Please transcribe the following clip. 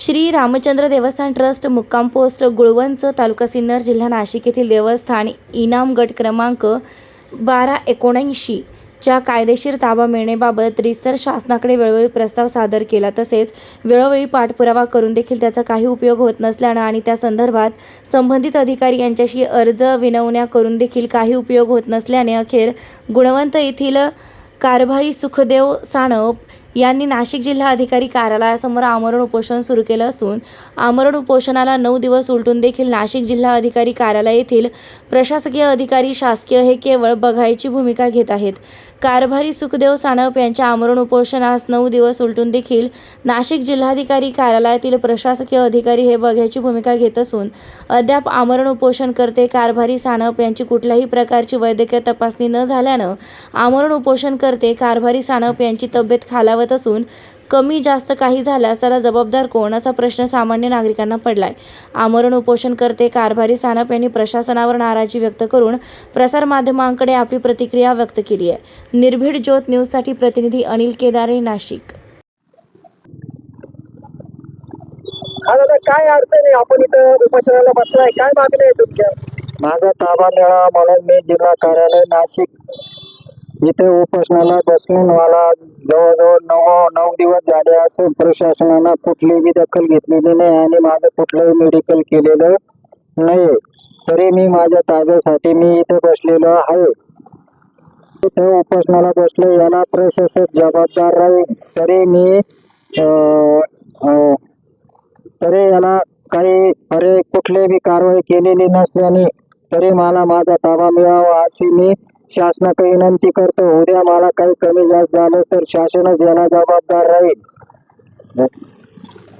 श्री रामचंद्र देवस्थान ट्रस्ट मुक्काम पोस्ट गुळवंच तालुका सिन्नर जिल्हा नाशिक येथील देवस्थान इनाम गट क्रमांक बारा एकोणऐंशी च्या कायदेशीर ताबा मिळण्याबाबत रिसर शासनाकडे वेळोवेळी प्रस्ताव सादर केला. तसेच वेळोवेळी पाठपुरावा करून देखील त्याचा काही उपयोग होत नसल्यानं आणि त्या संदर्भात संबंधित अधिकारी यांच्याशी अर्ज विनवण्या करून देखील काही उपयोग होत नसल्याने अखेर गुणवंत येथील कारभारी सुखदेव साणप यांनी नाशिक जिल्हा अधिकारी कार्यालयासमोर आमरण उपोषण सुरू केलं असून आमरण उपोषणाला नऊ दिवस उलटून देखील नाशिक जिल्हा अधिकारी कार्यालय येथील प्रशासकीय अधिकारी शासकीय हे केवळ बघायची भूमिका घेत आहेत. कारभारी सुखदेव सानप यांच्या आमरण उपोषणास नऊ दिवस उलटून देखील नाशिक जिल्हाधिकारी कार्यालयातील प्रशासकीय अधिकारी हे बघायची भूमिका घेत असून अद्याप आमरण उपोषणकर्ते कारभारी सानप यांची कुठल्याही प्रकारची वैद्यकीय तपासणी न झाल्यानं आमरण उपोषणकर्ते कारभारी सानप यांची तब्येत खालावत असून कमी जास्त काही झाल्यास त्याला जबाबदार कोण? असा प्रश्न सामान्य नागरिकांना पडलाय. आमरण उपोषणकर्ते कारभारी सानप यांनी प्रशासनावर नाराजी व्यक्त करून प्रसारमाध्यमांकडे आपली प्रतिक्रिया व्यक्त केली आहे. निर्भीड ज्योत न्यूजसाठी प्रतिनिधी अनिल केदारे नाशिक. काय अडचण आहे? आपण इथं उपोषणाला बसलाय. काय मागणी आहे तुमच्या? माझा ताबा मिळावा म्हणून मी जिल्हा कार्यालय नाशिक इथे उपोषणाला बसून मला जवळजवळ नऊ नऊ दिवस झाले असून प्रशासनानं कुठलीही दखल घेतलेली नाही आणि माझं कुठलंही मेडिकल केलेलं नाही तरी मी माझ्या ताब्यासाठी मी इथे बसलेलो आहे. इथे उपोषणाला बसलो याला प्रशासक जबाबदार राहील. तरी मी अं, अं, तरी याला काही अरे कुठलीही कारवाई केलेली नसल्याने तरी मला माझा ताबा मिळावा अशी मी शासनाकडे विनंती करतो उद्या मला काही कमी जास्त झालं तर शासनच याला जबाबदार राहील.